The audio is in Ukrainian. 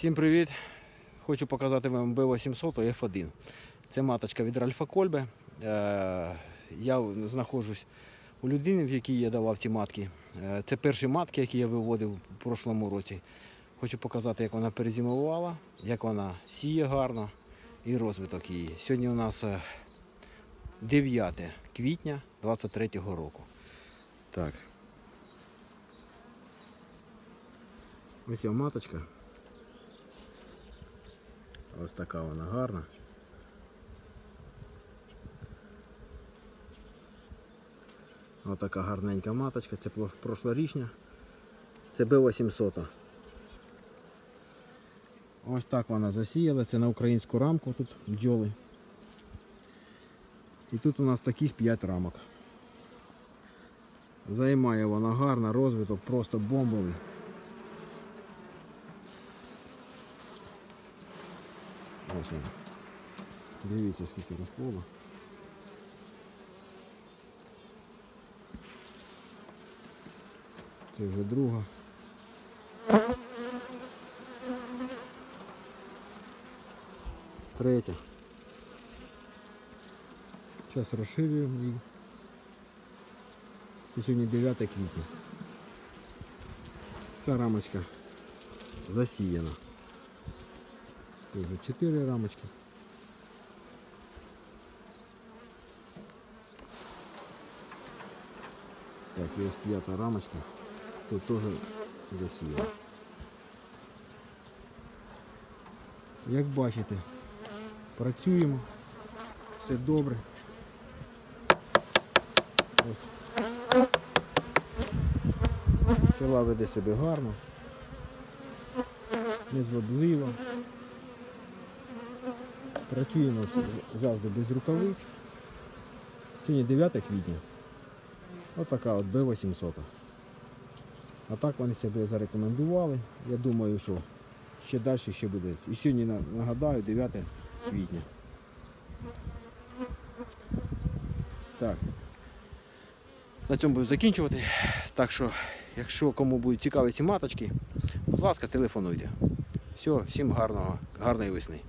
Всім привіт! Хочу показати вам B800 F1. Це маточка від Ральфа Кольбе. Е, Я знаходжусь у людини, в якій я давав ці матки. Е, Це перші матки, які я виводив у прошлому році. Хочу показати, як вона перезимувала, як вона сіє гарно і розвиток її. Сьогодні у нас е, 9 квітня 23 року. Так. Ось я маточка. Ось така вона гарна. Ось така гарненька маточка, це прошлорічня. Це Б800. Ось так вона засіяла, це на українську рамку тут бджоли. І тут у нас таких 5 рамок. Займає вона гарно, розвиток просто бомбовий. Ось. Дивіться, скільки розплоду. Це вже друга. Третя. Зараз розширюємо її. Це сьогодні 9 квітня. Ця рамочка засіяна. Тут вже 4 рамочки. Так, і ось п'ята рамочка. Тут теж засіяна. Як бачите, працюємо, все добре. Ось. Пчела веде себе гарно, незлобливо. Працюємо завжди без рукавиць. Сьогодні 9 квітня. Отака от Б800. А так вони себе зарекомендували. Я думаю, що ще далі ще буде. І сьогодні нагадаю 9 квітня. Так. На цьому буду закінчувати. Так що, якщо кому будуть цікаві ці маточки, будь ласка, телефонуйте. Все, всім гарного, гарної весни.